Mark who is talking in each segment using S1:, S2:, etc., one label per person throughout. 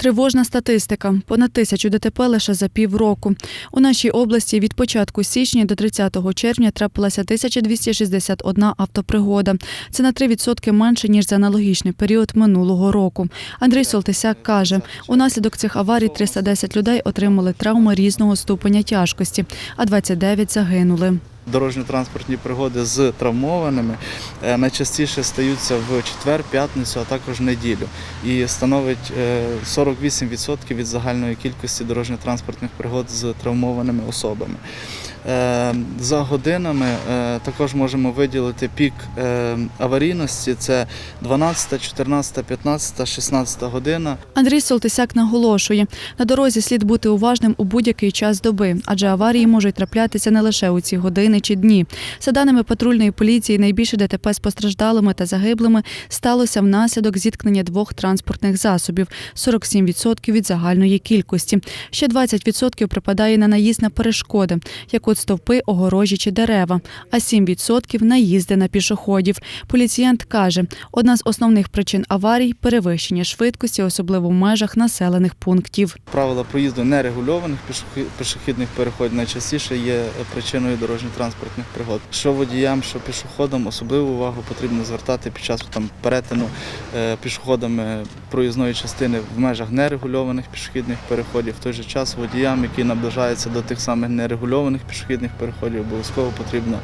S1: Тривожна статистика. Понад тисячу ДТП лише за півроку. У нашій області від початку січня до 30 червня трапилася 1261 автопригода. Це на 3% менше, ніж за аналогічний період минулого року. Андрій Солтисяк каже, унаслідок цих аварій 310 людей отримали травми різного ступеня тяжкості, а 29 загинули.
S2: Дорожньо-транспортні пригоди з травмованими е, найчастіше стаються в четвер, п'ятницю, а також неділю. І становить е, 48% від загальної кількості дорожньо-транспортних пригод з травмованими особами. Е, За годинами е, також можемо виділити пік е, аварійності. Це 12, 14, 15, 16 година.
S1: Андрій Солтисяк наголошує, на дорозі слід бути уважним у будь-який час доби, адже аварії можуть траплятися не лише у ці години чи дні. За даними патрульної поліції, найбільше ДТП з постраждалими та загиблими сталося внаслідок зіткнення двох транспортних засобів 47% від загальної кількості. Ще 20% припадає на наїзд на перешкоди, як от стовпи, огорожі чи дерева, а 7% наїзди на пішоходів. Поліціянт каже, одна з основних причин аварій перевищення швидкості, особливо в межах населених пунктів.
S2: Правила проїзду нерегульованих пішохідних переходів найчастіше є причиною дорожньо-транспортних пригод. Що водіям, що пішоходам особливу увагу потрібно звертати під час там перетину е, пішоходами проїзної частини в межах нерегульованих пішохідних переходів. В той же час водіям, які наближаються до тих самих нерегульованих пішохідних переходів, обов'язково потрібно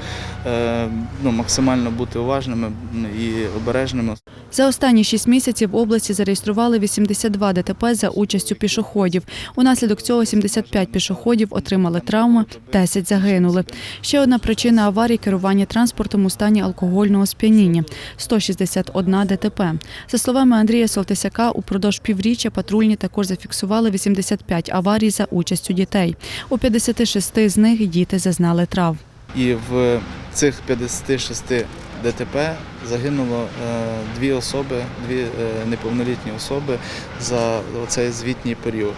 S2: е, ну, максимально бути уважними і обережними.
S1: За останні шість місяців в області зареєстрували 82 ДТП за участю пішоходів. Унаслідок цього 75 пішоходів отримали травми, 10 загинули. Ще одна причина аварій керування транспортом у стані алкогольного сп'яніння 161 ДТП. За словами Андрія Солтисяка, упродовж півріччя патрульні також зафіксували 85 аварій за участю дітей. У 56 з них діти зазнали травм.
S2: І в цих 56 ДТП загинуло е, дві особи, дві е, неповнолітні особи за цей звітній період.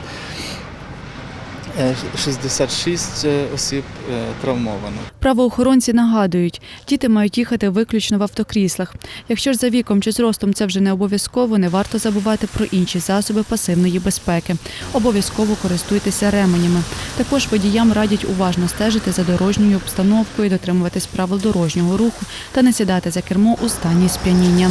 S2: Е, 66 осіб е, травмовано.
S1: Правоохоронці нагадують, діти мають їхати виключно в автокріслах. Якщо ж за віком чи зростом це вже не обов'язково, не варто забувати про інші засоби пасивної безпеки. Обов'язково користуйтеся ременями. Також водіям радять уважно стежити за дорожньою обстановкою, дотримуватись правил дорожнього руху та не сідати за кермо у стані сп'яніння.